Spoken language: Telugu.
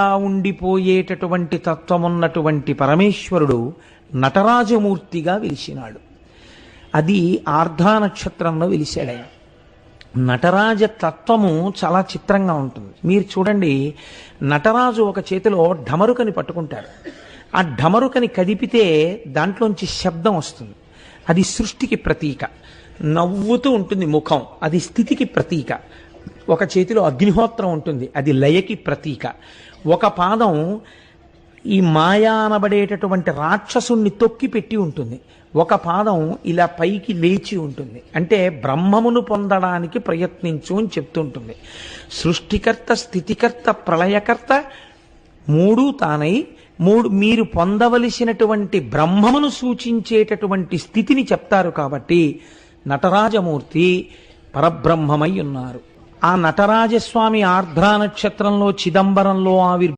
ఉండిపోయేటటువంటి తత్వమున్నటువంటి పరమేశ్వరుడు నటరాజమూర్తిగా వెలిసినాడు. అది ఆర్ధా నక్షత్రంలో వెలిశాడు ఆయన నటరాజ తత్వము చాలా చిత్రంగా ఉంటుంది. మీరు చూడండి నటరాజు ఒక చేతిలో ఢమరుకని పట్టుకుంటాడు. ఆ ఢమరుకని కదిపితే దాంట్లోంచి శబ్దం వస్తుంది. అది సృష్టికి ప్రతీక. నవ్వుతూ ఉంటుంది ముఖం. అది స్థితికి ప్రతీక. ఒక చేతిలో అగ్నిహోత్రం ఉంటుంది. అది లయకి ప్రతీక. ఒక పాదం ఈ మాయా అనబడేటటువంటి రాక్షసుణ్ణి తొక్కి పెట్టి ఉంటుంది. ఒక పాదం ఇలా పైకి లేచి ఉంటుంది. అంటే బ్రహ్మమును పొందడానికి ప్రయత్నించు అని చెప్తుంటుంది. సృష్టికర్త స్థితికర్త ప్రళయకర్త మూడు తానై మూడు మీరు పొందవలసినటువంటి బ్రహ్మమును సూచించేటటువంటి స్థితిని చెప్తారు కాబట్టి నటరాజమూర్తి పరబ్రహ్మమై ఉన్నారు. ఆ నటరాజస్వామి ఆర్ధ్రా నక్షత్రంలో చిదంబరంలో ఆవిర్